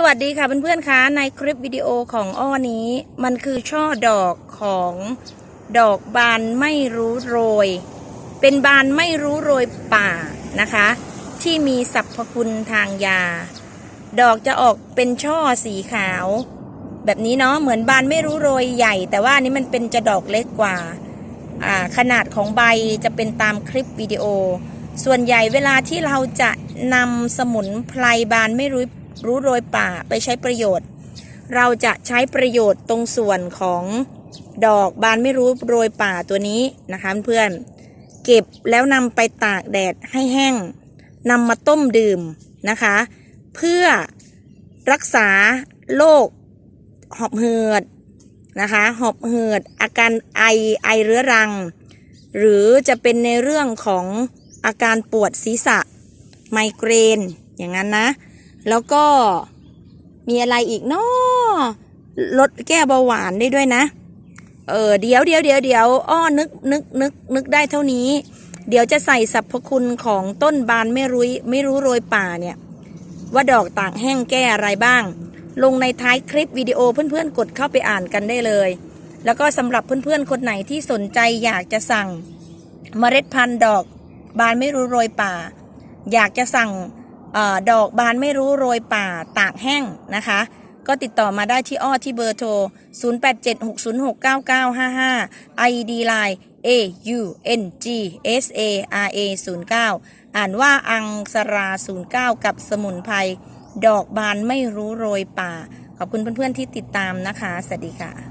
สวัสดีค่ะเพื่อนๆคะในคลิปวิดีโอของอ้อนี้ มันคือช่อดอกของดอกบานไม่รู้โรย เป็นบานไม่รู้โรยป่านะคะ ที่มีสรรพคุณทางยา ดอกจะออกเป็นช่อสีขาว แบบนี้เนาะเหมือนบานไม่รู้โรยใหญ่ แต่ว่าอันนี้มันเป็นจะดอกเล็กกว่าอ่าขนาดของใบจะเป็นตามคลิปวิดีโอ ส่วนใหญ่เวลาที่เราจะนำสมุนไพรบานไม่รู้ รู้โรยป่าไปใช้ประโยชน์ เราจะใช้ประโยชน์ตรงส่วนของดอกบานไม่รู้โรยป่าตัวนี้นะคะเพื่อนเก็บแล้วนำไปตากแดดให้แห้งนำมาต้มดื่มนะคะ เพื่อรักษาโรคหอบหืดนะคะหอบหืดอาการไอไอเรื้อรัง หรือจะเป็นในเรื่องของอาการปวดศีรษะไมเกรนอย่างนั้นนะ แล้วก็มีอะไรอีกเนาะลดแก้เบาหวานได้ด้วยนะ เออเดี๋ยวเดี๋ยวเดี๋ยวเดี๋ยวอ้อนึกนึกนึกนึกได้เท่านี้ เดี๋ยวจะใส่สรรพคุณของต้นบานไม่รู้ไม่รู้โรยป่าเนี่ย ว่าดอกต่างแห้งแก้อะไรบ้าง ลงในท้ายคลิปวิดีโอเพื่อนๆกดเข้าไปอ่านกันได้เลย แล้วก็สำหรับเพื่อนๆคนไหนที่สนใจอยากจะสั่งเมล็ดพันธุ์ดอกบานไม่รู้โรยป่า อยากจะสั่ง ดอกบานไม่รู้โรยป่าตากแห้งนะคะ ก็ติดต่อมาได้ที่อ้อที่เบอร์โทร 0876069955 ID Line A U N G S A R A 09อ่านว่าอังสรา 09 กับสมุนไพรดอกบานไม่รู้โรยป่า ขอบคุณเพื่อนๆที่ติดตามนะคะ สวัสดีค่ะ